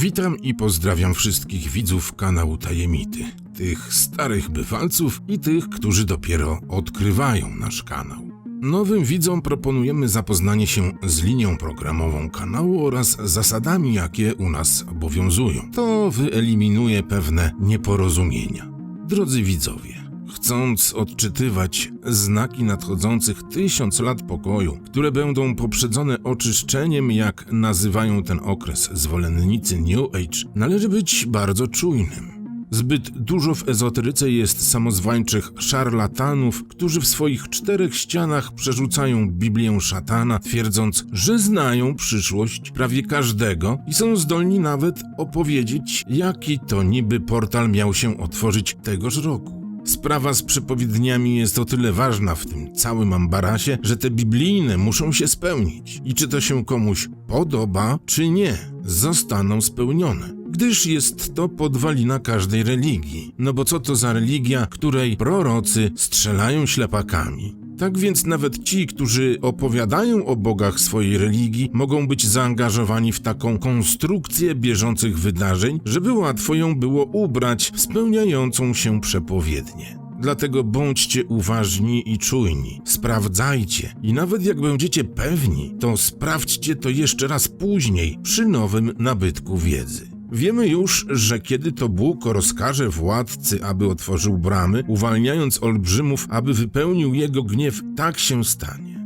Witam i pozdrawiam wszystkich widzów kanału Tajemity. Tych starych bywalców i tych, którzy dopiero odkrywają nasz kanał. Nowym widzom proponujemy zapoznanie się z linią programową kanału oraz zasadami, jakie u nas obowiązują. To wyeliminuje pewne nieporozumienia. Drodzy widzowie, chcąc odczytywać znaki nadchodzących tysiąc lat pokoju, które będą poprzedzone oczyszczeniem, jak nazywają ten okres zwolennicy New Age, należy być bardzo czujnym. Zbyt dużo w ezoteryce jest samozwańczych szarlatanów, którzy w swoich czterech ścianach przerzucają Biblię szatana, twierdząc, że znają przyszłość prawie każdego i są zdolni nawet opowiedzieć, jaki to niby portal miał się otworzyć tegoż roku. Sprawa z przepowiedniami jest o tyle ważna w tym całym ambarasie, że te biblijne muszą się spełnić. I czy to się komuś podoba, czy nie, zostaną spełnione. Gdyż jest to podwalina każdej religii. No bo co to za religia, której prorocy strzelają ślepakami? Tak więc nawet ci, którzy opowiadają o bogach swojej religii, mogą być zaangażowani w taką konstrukcję bieżących wydarzeń, żeby łatwo ją było ubrać w spełniającą się przepowiednię. Dlatego bądźcie uważni i czujni, sprawdzajcie i nawet jak będziecie pewni, to sprawdźcie to jeszcze raz później przy nowym nabytku wiedzy. Wiemy już, że kiedy to Bóg rozkaże władcy, aby otworzył bramy, uwalniając olbrzymów, aby wypełnił jego gniew, tak się stanie.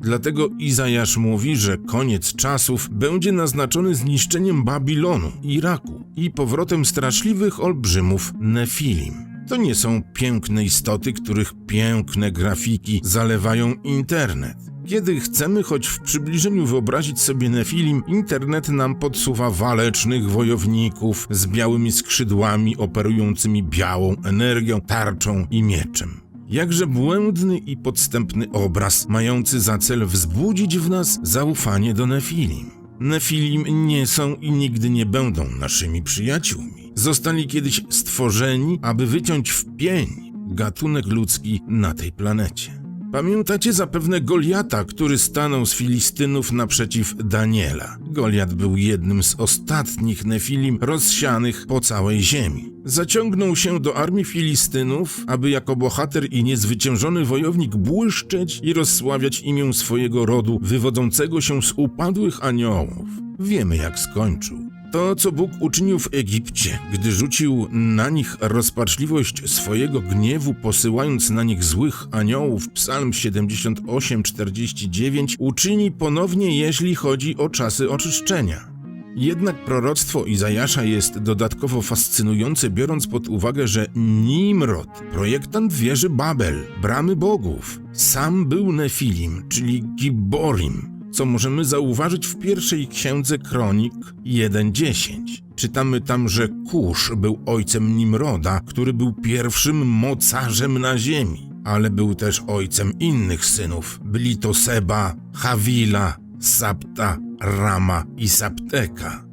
Dlatego Izajasz mówi, że koniec czasów będzie naznaczony zniszczeniem Babilonu, Iraku i powrotem straszliwych olbrzymów Nefilim. To nie są piękne istoty, których piękne grafiki zalewają internet. Kiedy chcemy choć w przybliżeniu wyobrazić sobie Nefilim, internet nam podsuwa walecznych wojowników z białymi skrzydłami operującymi białą energią, tarczą i mieczem. Jakże błędny i podstępny obraz, mający za cel wzbudzić w nas zaufanie do Nefilim. Nefilim nie są i nigdy nie będą naszymi przyjaciółmi. Zostali kiedyś stworzeni, aby wyciąć w pień gatunek ludzki na tej planecie. Pamiętacie zapewne Goliata, który stanął z Filistynów naprzeciw Daniela. Goliat był jednym z ostatnich Nefilim rozsianych po całej ziemi. Zaciągnął się do armii Filistynów, aby jako bohater i niezwyciężony wojownik błyszczeć i rozsławiać imię swojego rodu wywodzącego się z upadłych aniołów. Wiemy jak skończył. To, co Bóg uczynił w Egipcie, gdy rzucił na nich rozpaczliwość swojego gniewu, posyłając na nich złych aniołów, Psalm 78-49, uczyni ponownie, jeśli chodzi o czasy oczyszczenia. Jednak proroctwo Izajasza jest dodatkowo fascynujące, biorąc pod uwagę, że Nimrod, projektant wieży Babel, bramy bogów, sam był Nefilim, czyli Gibborim, co możemy zauważyć w pierwszej księdze Kronik 1.10. Czytamy tam, że Kusz był ojcem Nimroda, który był pierwszym mocarzem na ziemi, ale był też ojcem innych synów. Byli to Seba, Hawila, Sapta, Rama i Sapteka.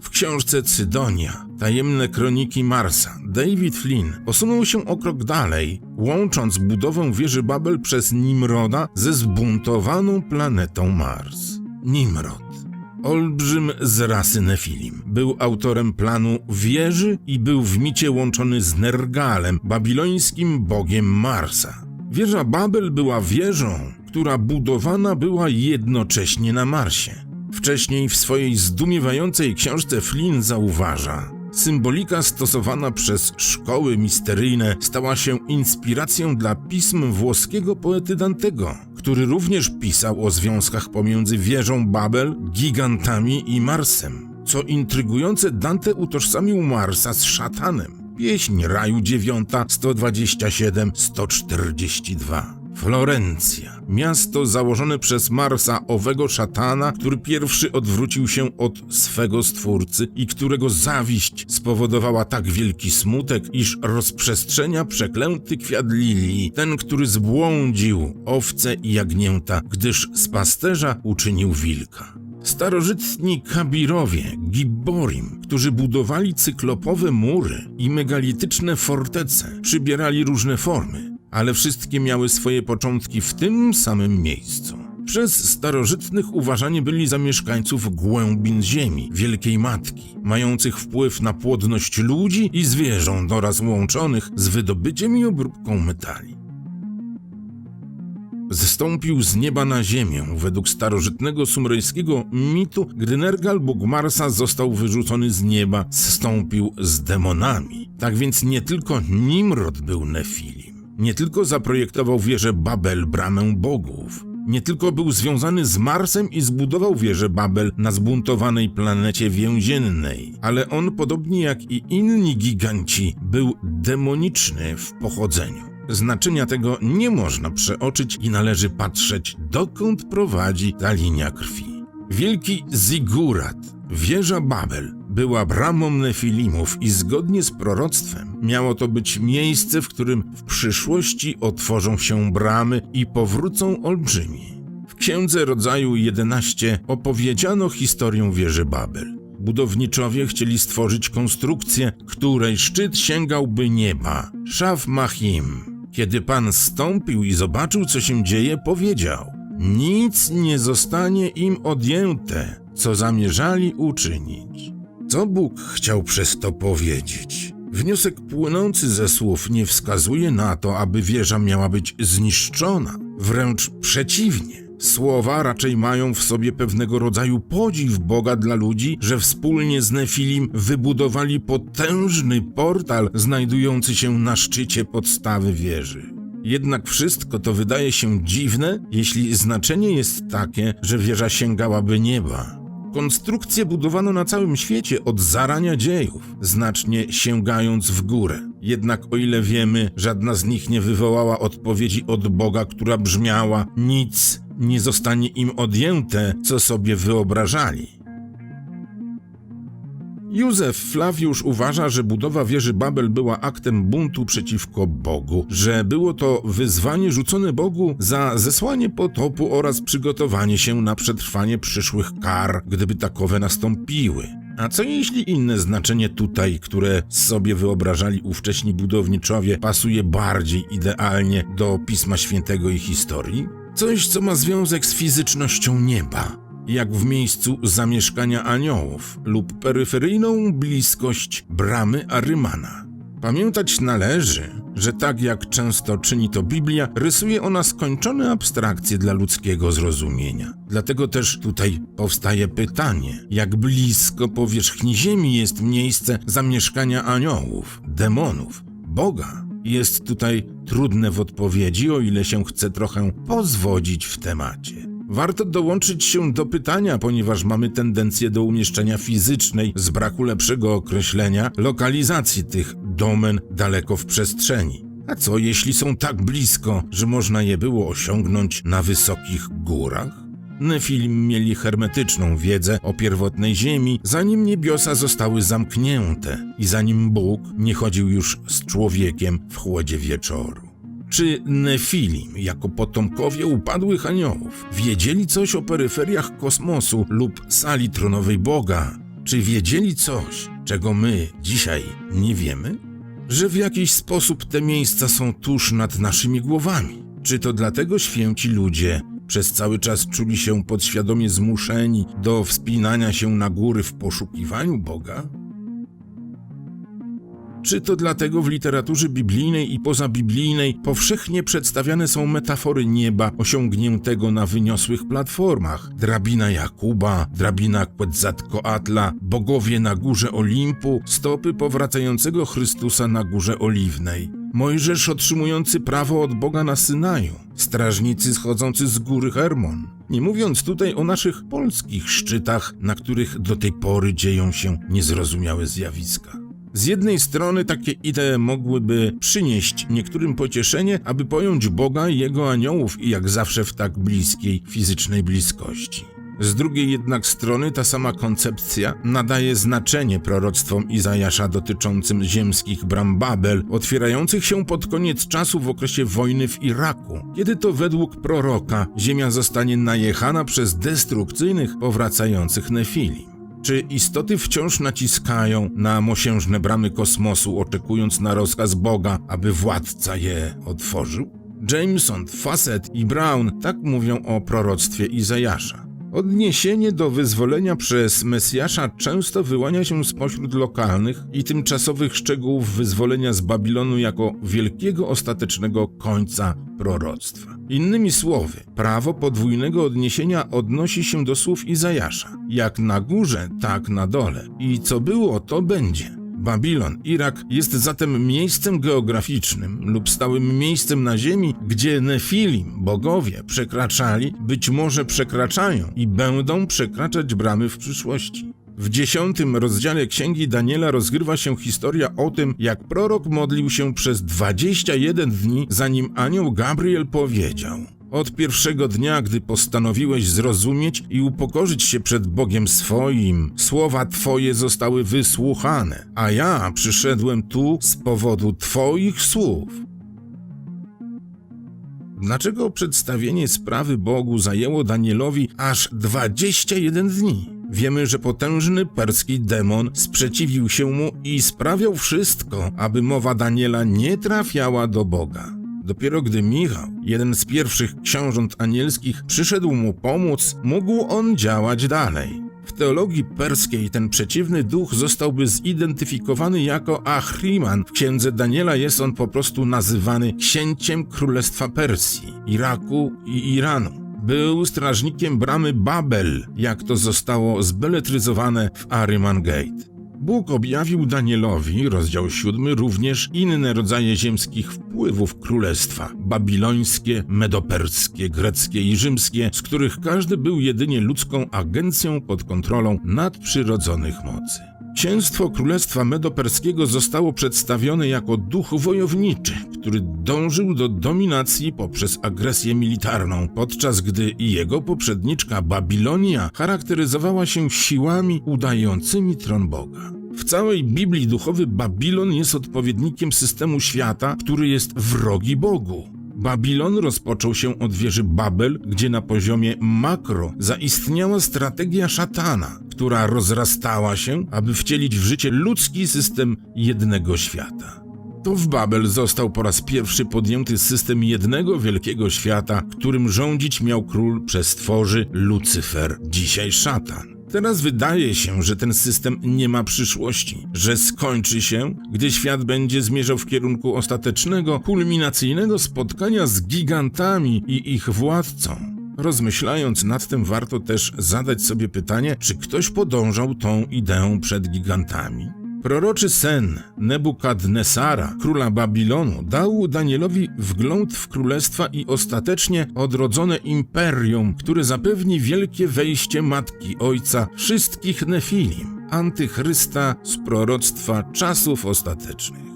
W książce Cydonia, tajemne kroniki Marsa, David Flynn posunął się o krok dalej, łącząc budowę wieży Babel przez Nimroda ze zbuntowaną planetą Mars. Nimrod. Olbrzym z rasy Nefilim. Był autorem planu wieży i był w micie łączony z Nergalem, babilońskim bogiem Marsa. Wieża Babel była wieżą, która budowana była jednocześnie na Marsie. Wcześniej w swojej zdumiewającej książce Flynn zauważa: Symbolika stosowana przez szkoły misteryjne stała się inspiracją dla pism włoskiego poety Dantego, który również pisał o związkach pomiędzy wieżą Babel, gigantami i Marsem. Co intrygujące, Dante utożsamił Marsa z szatanem. Pieśń Raju 9, 127, 142. Florencja, miasto założone przez Marsa owego szatana, który pierwszy odwrócił się od swego stwórcy i którego zawiść spowodowała tak wielki smutek, iż rozprzestrzenia przeklęty kwiat lilii, ten, który zbłądził owce i jagnięta, gdyż z pasterza uczynił wilka. Starożytni Kabirowie, Gibborim, którzy budowali cyklopowe mury i megalityczne fortece, przybierali różne formy, ale wszystkie miały swoje początki w tym samym miejscu. Przez starożytnych uważani byli za mieszkańców głębin ziemi, Wielkiej Matki, mających wpływ na płodność ludzi i zwierząt oraz łączonych z wydobyciem i obróbką metali. Zstąpił z nieba na ziemię. Według starożytnego sumeryjskiego mitu, gdy Nergal, bóg Marsa, został wyrzucony z nieba, zstąpił z demonami. Tak więc nie tylko Nimrod był Nefilim, nie tylko zaprojektował wieżę Babel, bramę bogów, nie tylko był związany z Marsem i zbudował wieżę Babel na zbuntowanej planecie więziennej, ale on, podobnie jak i inni giganci, był demoniczny w pochodzeniu. Znaczenia tego nie można przeoczyć i należy patrzeć, dokąd prowadzi ta linia krwi. Wielki Zigurat, wieża Babel, była bramą Nefilimów i zgodnie z proroctwem miało to być miejsce, w którym w przyszłości otworzą się bramy i powrócą olbrzymi. W Księdze Rodzaju 11 opowiedziano historię wieży Babel. Budowniczowie chcieli stworzyć konstrukcję, której szczyt sięgałby nieba. Szaf Mahim. Kiedy Pan stąpił i zobaczył, co się dzieje, powiedział: Nic nie zostanie im odjęte, co zamierzali uczynić. Co Bóg chciał przez to powiedzieć? Wniosek płynący ze słów nie wskazuje na to, aby wieża miała być zniszczona. Wręcz przeciwnie. Słowa raczej mają w sobie pewnego rodzaju podziw Boga dla ludzi, że wspólnie z Nefilim wybudowali potężny portal znajdujący się na szczycie podstawy wieży. Jednak wszystko to wydaje się dziwne, jeśli znaczenie jest takie, że wieża sięgałaby nieba. Konstrukcje budowano na całym świecie od zarania dziejów, znacznie sięgając w górę. Jednak o ile wiemy, żadna z nich nie wywołała odpowiedzi od Boga, która brzmiała: Nic nie zostanie im odjęte, co sobie wyobrażali. Józef Flawiusz uważa, że budowa wieży Babel była aktem buntu przeciwko Bogu, że było to wyzwanie rzucone Bogu za zesłanie potopu oraz przygotowanie się na przetrwanie przyszłych kar, gdyby takowe nastąpiły. A co jeśli inne znaczenie tutaj, które sobie wyobrażali ówcześni budowniczowie, pasuje bardziej idealnie do Pisma Świętego i historii? Coś, co ma związek z fizycznością nieba, jak w miejscu zamieszkania aniołów lub peryferyjną bliskość bramy Arymana. Pamiętać należy, że tak jak często czyni to Biblia, rysuje ona skończone abstrakcje dla ludzkiego zrozumienia. Dlatego też tutaj powstaje pytanie, jak blisko powierzchni Ziemi jest miejsce zamieszkania aniołów, demonów, Boga. Jest tutaj trudne w odpowiedzi, o ile się chce trochę pozwodzić w temacie. Warto dołączyć się do pytania, ponieważ mamy tendencję do umieszczenia fizycznej, z braku lepszego określenia, lokalizacji tych domen daleko w przestrzeni. A co jeśli są tak blisko, że można je było osiągnąć na wysokich górach? Nefilim mieli hermetyczną wiedzę o pierwotnej ziemi, zanim niebiosa zostały zamknięte i zanim Bóg nie chodził już z człowiekiem w chłodzie wieczoru. Czy Nefilim, jako potomkowie upadłych aniołów, wiedzieli coś o peryferiach kosmosu lub sali tronowej Boga? Czy wiedzieli coś, czego my dzisiaj nie wiemy? Że w jakiś sposób te miejsca są tuż nad naszymi głowami? Czy to dlatego święci ludzie przez cały czas czuli się podświadomie zmuszeni do wspinania się na góry w poszukiwaniu Boga? Czy to dlatego w literaturze biblijnej i pozabiblijnej powszechnie przedstawiane są metafory nieba osiągniętego na wyniosłych platformach? Drabina Jakuba, drabina Quetzalcoatla, bogowie na górze Olimpu, stopy powracającego Chrystusa na górze Oliwnej. Mojżesz otrzymujący prawo od Boga na Synaju, strażnicy schodzący z góry Hermon. Nie mówiąc tutaj o naszych polskich szczytach, na których do tej pory dzieją się niezrozumiałe zjawiska. Z jednej strony takie idee mogłyby przynieść niektórym pocieszenie, aby pojąć Boga i Jego aniołów i jak zawsze w tak bliskiej fizycznej bliskości. Z drugiej jednak strony ta sama koncepcja nadaje znaczenie proroctwom Izajasza dotyczącym ziemskich bram Babel, otwierających się pod koniec czasu w okresie wojny w Iraku, kiedy to według proroka ziemia zostanie najechana przez destrukcyjnych, powracających Nefilim. Czy istoty wciąż naciskają na mosiężne bramy kosmosu, oczekując na rozkaz Boga, aby władca je otworzył? Jameson, Fassett i Brown tak mówią o proroctwie Izajasza. Odniesienie do wyzwolenia przez Mesjasza często wyłania się spośród lokalnych i tymczasowych szczegółów wyzwolenia z Babilonu jako wielkiego ostatecznego końca proroctwa. Innymi słowy, prawo podwójnego odniesienia odnosi się do słów Izajasza. Jak na górze, tak na dole. I co było, to będzie. Babilon, Irak jest zatem miejscem geograficznym lub stałym miejscem na ziemi, gdzie Nefilim, bogowie, przekraczali, być może przekraczają i będą przekraczać bramy w przyszłości. W dziesiątym rozdziale Księgi Daniela rozgrywa się historia o tym, jak prorok modlił się przez 21 dni, zanim anioł Gabriel powiedział – od pierwszego dnia, gdy postanowiłeś zrozumieć i upokorzyć się przed Bogiem swoim, słowa Twoje zostały wysłuchane, a ja przyszedłem tu z powodu Twoich słów. Dlaczego przedstawienie sprawy Bogu zajęło Danielowi aż 21 dni? Wiemy, że potężny perski demon sprzeciwił się mu i sprawiał wszystko, aby mowa Daniela nie trafiała do Boga. Dopiero gdy Michał, jeden z pierwszych książąt anielskich, przyszedł mu pomóc, mógł on działać dalej. W teologii perskiej ten przeciwny duch zostałby zidentyfikowany jako Ahriman. W księdze Daniela jest on po prostu nazywany księciem Królestwa Persji, Iraku i Iranu. Był strażnikiem bramy Babel, jak to zostało zbeletryzowane w Ahriman Gate. Bóg objawił Danielowi, rozdział 7, również inne rodzaje ziemskich wpływów królestwa babilońskie, medoperskie, greckie i rzymskie, z których każdy był jedynie ludzką agencją pod kontrolą nadprzyrodzonych mocy. Księstwo Królestwa Medoperskiego zostało przedstawione jako duch wojowniczy, który dążył do dominacji poprzez agresję militarną, podczas gdy jego poprzedniczka Babilonia charakteryzowała się siłami udającymi tron Boga. W całej Biblii duchowy Babilon jest odpowiednikiem systemu świata, który jest wrogi Bogu. Babilon rozpoczął się od wieży Babel, gdzie na poziomie makro zaistniała strategia szatana, która rozrastała się, aby wcielić w życie ludzki system jednego świata. To w Babel został po raz pierwszy podjęty system jednego wielkiego świata, którym rządzić miał król przez tworzy Lucyfer, dzisiaj szatan. Teraz wydaje się, że ten system nie ma przyszłości, że skończy się, gdy świat będzie zmierzał w kierunku ostatecznego, kulminacyjnego spotkania z gigantami i ich władcą. Rozmyślając nad tym, warto też zadać sobie pytanie, czy ktoś podążał tą ideą przed gigantami. Proroczy sen Nebukadnesara, króla Babilonu, dał Danielowi wgląd w królestwa i ostatecznie odrodzone imperium, które zapewni wielkie wejście matki ojca wszystkich Nefilim, antychrysta z proroctwa czasów ostatecznych.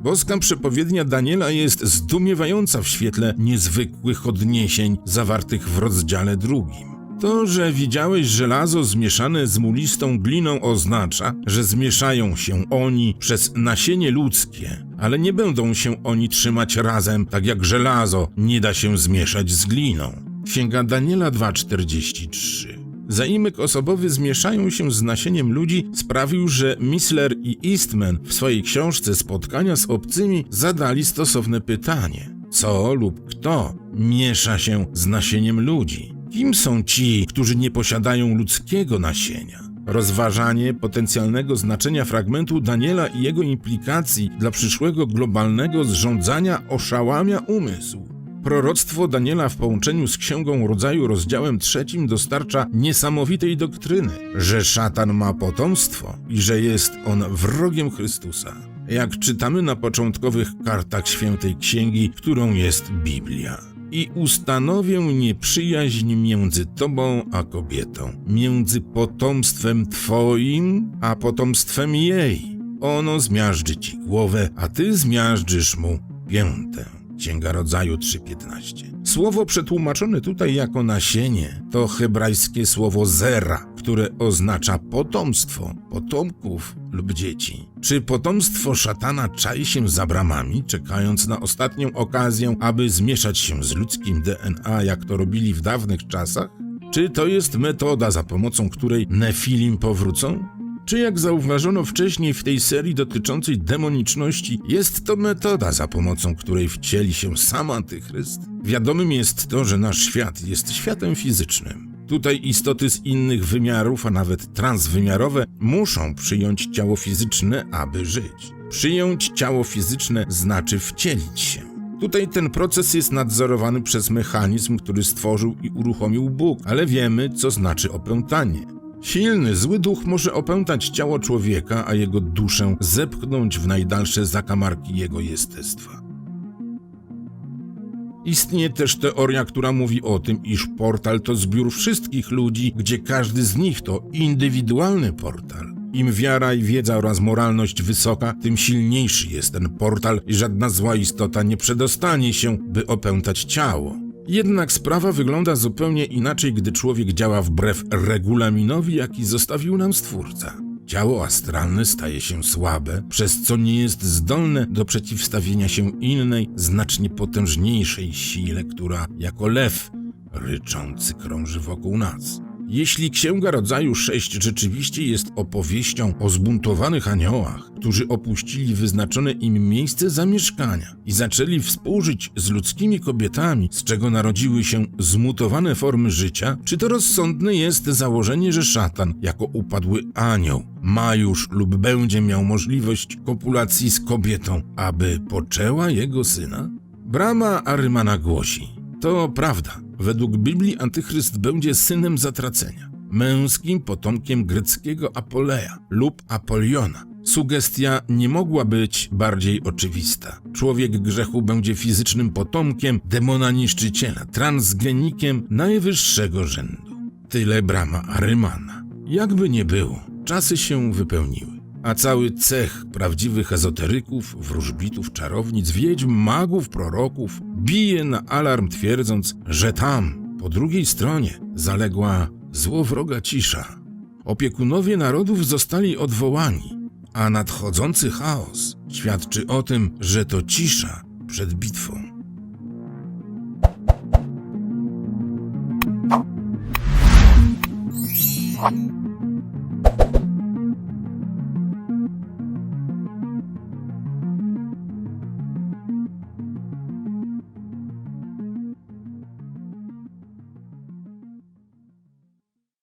Boska przepowiednia Daniela jest zdumiewająca w świetle niezwykłych odniesień zawartych w rozdziale drugim. To, że widziałeś żelazo zmieszane z mulistą gliną oznacza, że zmieszają się oni przez nasienie ludzkie, ale nie będą się oni trzymać razem, tak jak żelazo nie da się zmieszać z gliną. Księga Daniela 2,43 Zaimek osobowy zmieszają się z nasieniem ludzi sprawił, że Misler i Eastman w swojej książce Spotkania z obcymi zadali stosowne pytanie. Co lub kto miesza się z nasieniem ludzi? Kim są ci, którzy nie posiadają ludzkiego nasienia? Rozważanie potencjalnego znaczenia fragmentu Daniela i jego implikacji dla przyszłego globalnego zrządzania oszałamia umysł. Proroctwo Daniela w połączeniu z Księgą Rodzaju rozdziałem trzecim dostarcza niesamowitej doktryny, że szatan ma potomstwo i że jest on wrogiem Chrystusa. Jak czytamy na początkowych kartach świętej księgi, którą jest Biblia i ustanowię nieprzyjaźń między tobą a kobietą, między potomstwem twoim a potomstwem jej. Ono zmiażdży ci głowę, a ty zmiażdżysz mu piętę. Księga Rodzaju 3:15. Słowo przetłumaczone tutaj jako nasienie to hebrajskie słowo zera, które oznacza potomstwo, potomków lub dzieci. Czy potomstwo szatana czai się za bramami, czekając na ostatnią okazję, aby zmieszać się z ludzkim DNA, jak to robili w dawnych czasach? Czy to jest metoda, za pomocą której Nefilim powrócą? Czy jak zauważono wcześniej w tej serii dotyczącej demoniczności, jest to metoda, za pomocą której wcieli się sam antychryst? Wiadomym jest to, że nasz świat jest światem fizycznym. Tutaj istoty z innych wymiarów, a nawet transwymiarowe, muszą przyjąć ciało fizyczne, aby żyć. Przyjąć ciało fizyczne znaczy wcielić się. Tutaj ten proces jest nadzorowany przez mechanizm, który stworzył i uruchomił Bóg, ale wiemy, co znaczy opętanie. Silny, zły duch może opętać ciało człowieka, a jego duszę zepchnąć w najdalsze zakamarki jego jestestwa. Istnieje też teoria, która mówi o tym, iż portal to zbiór wszystkich ludzi, gdzie każdy z nich to indywidualny portal. Im wiara i wiedza oraz moralność wysoka, tym silniejszy jest ten portal i żadna zła istota nie przedostanie się, by opętać ciało. Jednak sprawa wygląda zupełnie inaczej, gdy człowiek działa wbrew regulaminowi, jaki zostawił nam Stwórca. Ciało astralne staje się słabe, przez co nie jest zdolne do przeciwstawienia się innej, znacznie potężniejszej sile, która jako lew ryczący krąży wokół nas. Jeśli Księga Rodzaju 6 rzeczywiście jest opowieścią o zbuntowanych aniołach, którzy opuścili wyznaczone im miejsce zamieszkania i zaczęli współżyć z ludzkimi kobietami, z czego narodziły się zmutowane formy życia, czy to rozsądne jest założenie, że szatan, jako upadły anioł, ma już lub będzie miał możliwość kopulacji z kobietą, aby poczęła jego syna? Brama Arymana głosi: To prawda. Według Biblii Antychryst będzie synem zatracenia, męskim potomkiem greckiego Apoleja lub Apoliona. Sugestia nie mogła być bardziej oczywista. Człowiek grzechu będzie fizycznym potomkiem demona niszczyciela, transgenikiem najwyższego rzędu. Tyle brama Arymana. Jakby nie było, czasy się wypełniły. A cały cech prawdziwych ezoteryków, wróżbitów, czarownic, wiedźm, magów, proroków bije na alarm, twierdząc, że tam, po drugiej stronie, zaległa złowroga cisza. Opiekunowie narodów zostali odwołani, a nadchodzący chaos świadczy o tym, że to cisza przed bitwą.